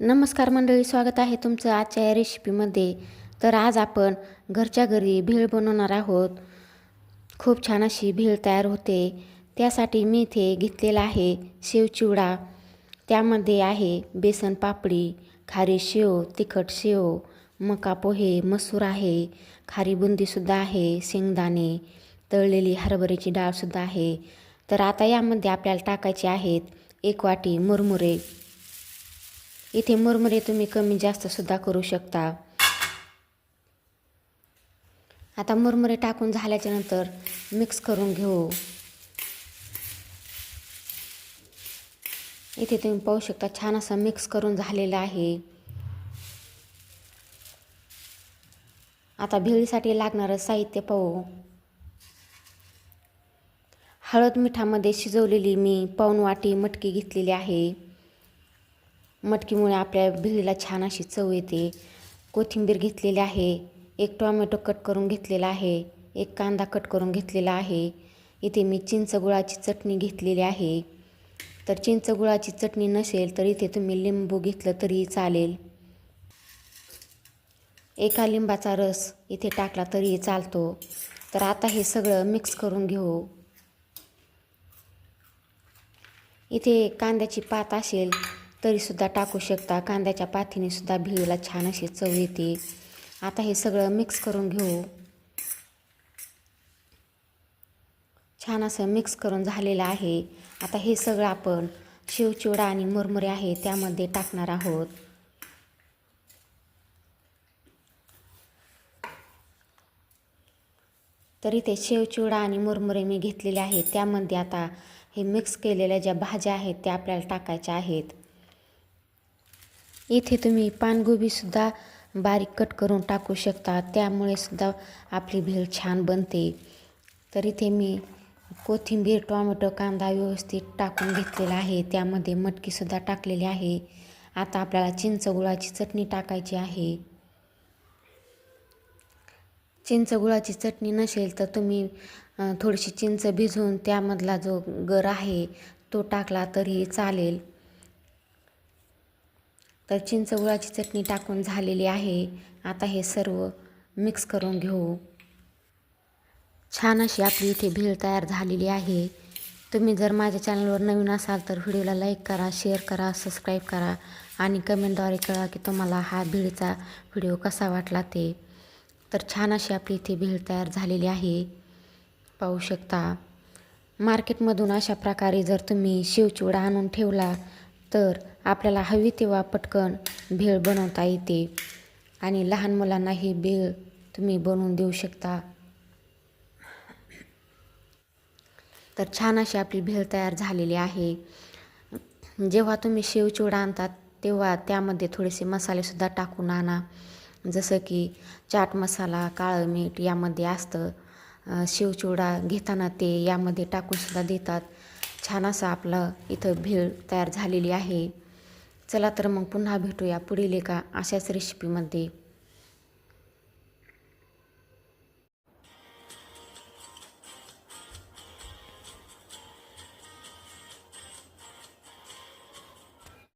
नमस्कार मंडळी स्वागत आहे तुमचं आजच्या या रेसिपीमध्ये तर आज आपण घरच्या घरी भेळ बनवणार आहोत. खूप छान अशी भेळ तयार होते. त्यासाठी मी इथे घेतलेला आहे शेवचिवडा त्यामध्ये आहे बेसन पापडी खारी शेव तिखट शेव मका पोहे मसूर आहे खारी बुंदीसुद्धा आहे शेंगदाणे तळलेली हरभऱ्याची डाळसुद्धा आहे. तर आता यामध्ये आपल्याला टाकायचे आहेत एक वाटी मुरमुरे. इथे मुरमुरे तुम्ही कमी जास्तसुद्धा करू शकता. आता मुरमुरे टाकून झाल्याच्यानंतर मिक्स करून घेऊ. इथे तुम्ही पाहू शकता छान असं मिक्स करून झालेलं आहे. आता भेळीसाठी लागणारं साहित्य पाहू. हळद मिठामध्ये शिजवलेली मी पाऊन वाटी मटकी घेतलेली आहे. मटकीमुळे आपल्या भेळीला छान अशी चव येते. कोथिंबीर घेतलेली आहे. एक टोमॅटो कट करून घेतलेला आहे. एक कांदा कट करून घेतलेला आहे. इथे मी चिंच गुळाची चटणी घेतलेली आहे. तर चिंच गुळाची चटणी नसेल तर इथे तुम्ही लिंबू घेतलं तरी चालेल. एका लिंबाचा रस इथे टाकला तरी चालतो. तर आता हे सगळं मिक्स करून घेऊ. इथे कांद्याची पात असेल. तरीसुद्धा टाकू शकता. कांद्याच्या पाथीने सुद्धा भेळीला छान अशी चव येते. आता हे सगळं मिक्स करून घेऊ. छान असं मिक्स करून झालेलं आहे. आता हे सगळं आपण शिवचिवडा आणि मुरमुरे आहे त्यामध्ये टाकणार आहोत. तरी ते शेवचिवडा आणि मुरमुरे मी घेतलेले आहेत. त्यामध्ये आता हे मिक्स केलेल्या ज्या भाज्या आहेत त्या आपल्याला टाकायच्या आहेत. इथे तुम्ही पानगोबीसुद्धा बारीक कट करून टाकू शकता. त्यामुळे सुद्धा आपली भेळ छान बनते. तर इथे मी कोथिंबीर टोमॅटो कांदा व्यवस्थित टाकून घेतलेला आहे. त्यामध्ये मटकीसुद्धा टाकलेली आहे. आता आपल्याला चिंच गुळाची चटणी टाकायची आहे. चिंच गुळाची चटणी नसेल तर तुम्ही थोडीशी चिंच भिजवून त्यामधला जो गर आहे तो टाकला तरी चालेल. तर चिंच गुळाची चटणी टाकून झालेली आहे. आता हे सर्व मिक्स करून घेऊ. छान अशी आपली इथे भेळ तयार झालेली आहे. तुम्ही जर माझ्या चॅनलवर नवीन असाल तर व्हिडिओला लाईक करा शेअर करा सबस्क्राईब करा आणि कमेंटद्वारे कळा की तुम्हाला हा भेळीचा व्हिडिओ कसा वाटला ते. तर छान अशी आपली इथे भेळ तयार झालेली आहे. पाहू शकता. मार्केटमधून अशा प्रकारे जर तुम्ही शिवचिवडा आणून ठेवला तर आपल्याला हवी तेव्हा पटकन भेळ बनवता येते. आणि लहान मुलांना ही भेळ तुम्ही बनवून देऊ शकता. तर छान अशी आपली भेळ तयार झालेली आहे. जेव्हा तुम्ही शेवचिवडा आणतात तेव्हा त्यामध्ये थोडेसे मसालेसुद्धा टाकून आणा. जसं की चाट मसाला काळं मीठ यामध्ये असतं. शिवचिवडा घेताना ते यामध्ये टाकूनसुद्धा देतात. छान असं आपलं इथं भेळ तयार झालेली आहे. चला तर मग पुन्हा भेटूया पुढील एका अशाच रेसिपीमध्ये